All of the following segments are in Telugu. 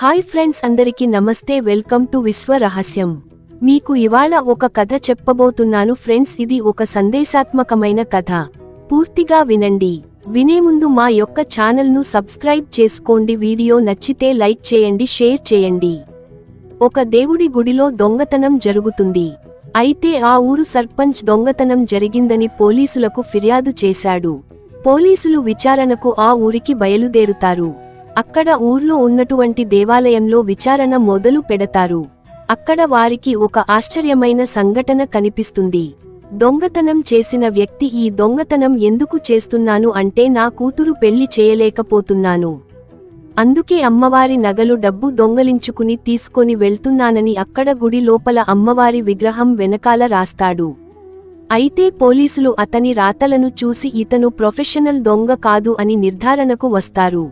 హాయ్ ఫ్రెండ్స్ అందరికి నమస్తే వెల్కమ్ టు విశ్వ రహస్యం. మీకు ఇవాళ ఒక కథ చెప్పబోతున్నాను ఫ్రెండ్స్ ఇది ఒక సందేశాత్మకమైన కథ. పూర్తిగా వినండి. వినే ముందు మా యొక్క ఛానల్ను సబ్స్క్రైబ్ చేసుకోండి వీడియో నచ్చితే లైక్ చేయండి షేర్ చేయండి. ఒక దేవుడి గుడిలో దొంగతనం జరుగుతుంది. అయితే ఆ ఊరు సర్పంచ్ దొంగతనం జరిగిందని పోలీసులకు ఫిర్యాదు చేశాడు. పోలీసులు విచారణకు ఆ ఊరికి బయలుదేరుతారు. అక్కడ ఊర్లో ఉన్నటువంటి దేవాలయంలో విచారణ మొదలు పెడతారు. అక్కడ వారికి ఒక ఆశ్చర్యమైన సంఘటన కనిపిస్తుంది. దొంగతనం చేసిన వ్యక్తి ఈ దొంగతనం ఎందుకు చేస్తున్నాను అంటే నా కూతురు పెళ్ళి చేయలేకపోతున్నాను. అందుకే అమ్మవారి నగలు డబ్బు దొంగలించుకుని తీసుకొని వెళ్తున్నానని అక్కడ గుడి లోపల అమ్మవారి విగ్రహం వెనకాల రాస్తాడు. అయితే పోలీసులు అతని రాతలను చూసి ఇతను ప్రొఫెషనల్ దొంగ కాదు అని నిర్ధారణకు వస్తారు.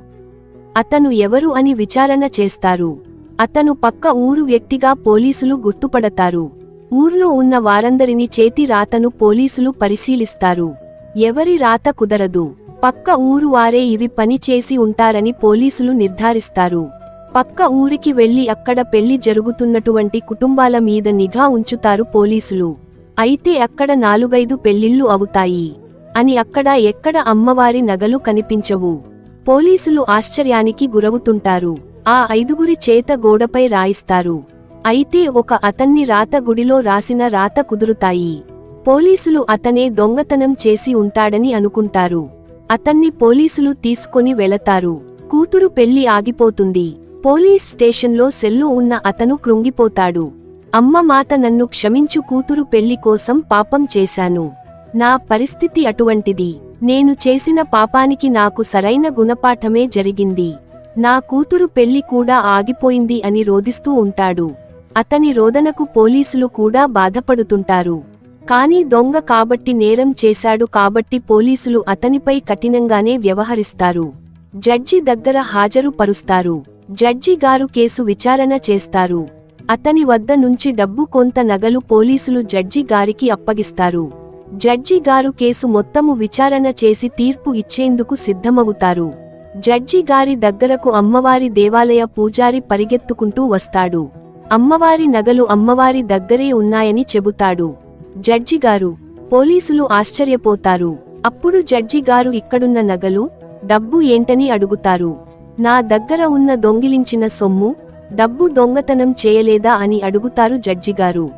అతను ఎవరు అని విచారణ చేస్తారు. అతను పక్క ఊరు వ్యక్తిగా పోలీసులు గుర్తుపడతారు. ఊర్లో ఉన్న వారందరిని చేతి రాతను పోలీసులు పరిశీలిస్తారు. ఎవరి రాత కుదరదు. పక్క ఊరు వారే ఇవి పని చేసి ఉంటారని పోలీసులు నిర్ధారిస్తారు. పక్క ఊరికి వెళ్ళి అక్కడ పెళ్ళి జరుగుతున్నటువంటి కుటుంబాల మీద నిఘా ఉంచుతారు పోలీసులు. అయితే అక్కడ నాలుగైదు పెళ్ళిళ్ళు అవుతాయి. అని అక్కడ ఎక్కడ అమ్మవారి నగలు కనిపించవు. పోలీసులు ఆశ్చర్యానికి గురవుతుంటారు. ఆ ఐదుగురి చేత గోడపై రాయిస్తారు. అయితే ఒక అతన్ని రాత గుడిలో రాసిన రాత కుదురుతాయి. పోలీసులు అతనే దొంగతనం చేసి ఉంటాడని అనుకుంటారు. అతన్ని పోలీసులు తీసుకొని వెళతారు. కూతురు పెళ్ళి ఆగిపోతుంది. పోలీస్ స్టేషన్లో సెల్లు ఉన్న అతను కృంగిపోతాడు. అమ్మ మాత నన్ను క్షమించు కూతురు పెళ్ళి కోసం పాపం చేశాను. నా పరిస్థితి అటువంటిది. నేను చేసిన పాపానికి నాకు సరైన గుణపాఠమే జరిగింది. నా కూతురు పెళ్ళి కూడా ఆగిపోయింది అని రోదిస్తూ ఉంటాడు. అతని రోదనకు పోలీసులు కూడా బాధపడుతుంటారు. కానీ దొంగ కాబట్టి నేరం చేశాడు కాబట్టి పోలీసులు అతనిపై కఠినంగానే వ్యవహరిస్తారు. జడ్జి దగ్గర హాజరు పరుస్తారు జడ్జి గారు కేసు విచారణ చేస్తారు. అతని వద్ద నుంచి డబ్బు కొంత నగలు పోలీసులు జడ్జి గారికి అప్పగిస్తారు. జడ్జి గారు కేసు మొత్తము విచారణ చేసి తీర్పు ఇచ్చేందుకు సిద్ధమవుతారు. జడ్జి గారి దగ్గరకు అమ్మవారి దేవాలయ పూజారి పరిగెత్తుకుంటూ వస్తాడు. అమ్మవారి నగలు అమ్మవారి దగ్గరే ఉన్నాయని చెబుతాడు. జడ్జి గారు పోలీసులు ఆశ్చర్యపోతారు. అప్పుడు జడ్జి గారు ఇక్కడున్న నగలు డబ్బు ఏంటని అడుగుతారు. నా దగ్గర ఉన్న దొంగిలించిన సొమ్ము డబ్బు దొంగతనం చేయలేదా అని అడుగుతారు జడ్జిగారు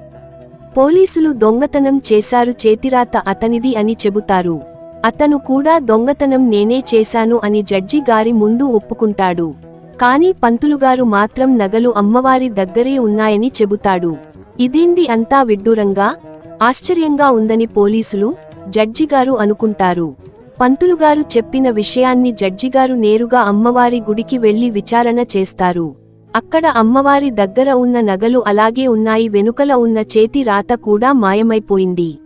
పోలీసులు దొంగతనం చేశారు చేతిరాత అతనిది అని చెబుతారు. అతను కూడా దొంగతనం నేనే చేశాను అని జడ్జి గారి ముందు ఒప్పుకుంటాడు. కానీ పంతులుగారు మాత్రం నగలు అమ్మవారి దగ్గరే ఉన్నాయని చెబుతాడు. ఇదేంది అంతా విడ్డూరంగా? ఆశ్చర్యంగా ఉందని పోలీసులు జడ్జిగారు అనుకుంటారు. పంతులుగారు చెప్పిన విషయాన్ని జడ్జిగారు నేరుగా అమ్మవారి గుడికి వెళ్ళి విచారణ చేస్తారు. అక్కడ అమ్మవారి దగ్గర ఉన్న నగలు అలాగే ఉన్నాయి. వెనుకల ఉన్న చేతి రాత కూడా మాయమైపోయింది.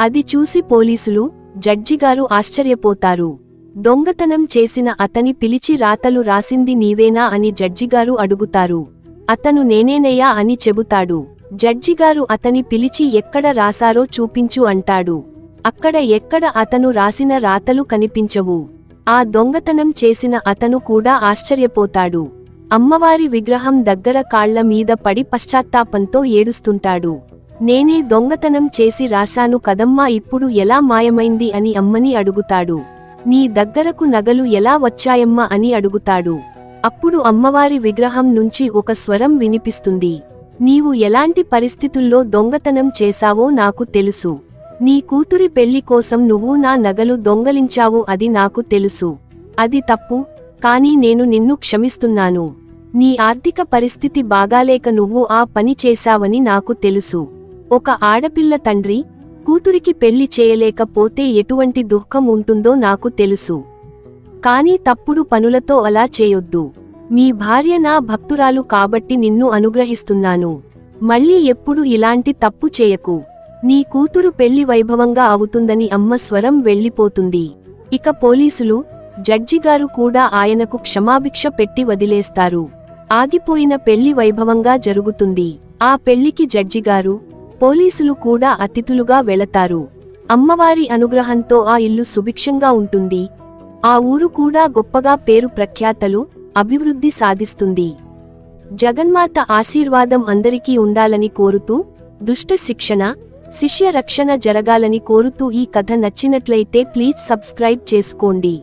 అది చూసి పోలీసులు జడ్జిగారు ఆశ్చర్యపోతారు. దొంగతనం చేసిన అతని పిలిచి రాతలు రాసింది నీవేనా అని జడ్జిగారు అడుగుతారు. అతను నేనేనయ్యా అని చెబుతాడు. జడ్జిగారు అతని పిలిచి ఎక్కడ రాసారో చూపించు అంటాడు. అక్కడ ఎక్కడ అతను రాసిన రాతలు కనిపించవు. ఆ దొంగతనం చేసిన అతను కూడా ఆశ్చర్యపోతాడు. అమ్మవారి విగ్రహం దగ్గర కాళ్ళ మీద పడి పశ్చాత్తాపంతో ఏడుస్తుంటాడు. నేనే దొంగతనం చేసి రాశాను కదమ్మా ఇప్పుడు ఎలా మాయమైంది అని అమ్మని అడుగుతాడు. నీ దగ్గరకు నగలు ఎలా వచ్చాయమ్మా అని అడుగుతాడు. అప్పుడు అమ్మవారి విగ్రహం నుంచి ఒక స్వరం వినిపిస్తుంది. నీవు ఎలాంటి పరిస్థితుల్లో దొంగతనం చేశావో నాకు తెలుసు. నీ కూతురి పెళ్ళి కోసం నువ్వు నా నగలు దొంగలించావు అది నాకు తెలుసు. అది తప్పు కానీ నేను నిన్ను క్షమిస్తున్నాను. నీ ఆర్థిక పరిస్థితి బాగాలేక నువ్వు ఆ పని చేశావని నాకు తెలుసు. ఒక ఆడపిల్ల తండ్రి కూతురికి పెళ్ళి చేయలేకపోతే ఎటువంటి దుఃఖం ఉంటుందో నాకు తెలుసు. కానీ తప్పుడు పనులతో అలా చేయొద్దు. మీ భార్య నా భక్తురాలు కాబట్టి నిన్ను అనుగ్రహిస్తున్నాను. మళ్ళీ ఎప్పుడు ఇలాంటి తప్పు చేయకు. నీ కూతురు పెళ్ళి వైభవంగా అవుతుందని అమ్మ స్వరం వెళ్ళిపోతుంది. ఇక పోలీసులు జడ్జిగారు కూడా ఆయనకు క్షమాభిక్ష పెట్టి వదిలేస్తారు. ఆగిపోయిన పెళ్ళి వైభవంగా జరుగుతుంది. ఆ పెళ్ళికి జడ్జిగారు పోలీసులు కూడా అతిథులుగా వెళతారు. అమ్మవారి అనుగ్రహంతో ఆ ఇల్లు సుభిక్షంగా ఉంటుంది. ఆ ఊరు కూడా గొప్పగా పేరు ప్రఖ్యాతలు అభివృద్ధి సాధిస్తుంది. జగన్మాత ఆశీర్వాదం అందరికీ ఉండాలని కోరుతూ దుష్ట శిక్షణ శిష్య రక్షణ జరగాలని కోరుతూ ఈ కథ నచ్చినట్లయితే ప్లీజ్ సబ్స్క్రైబ్ చేసుకోండి.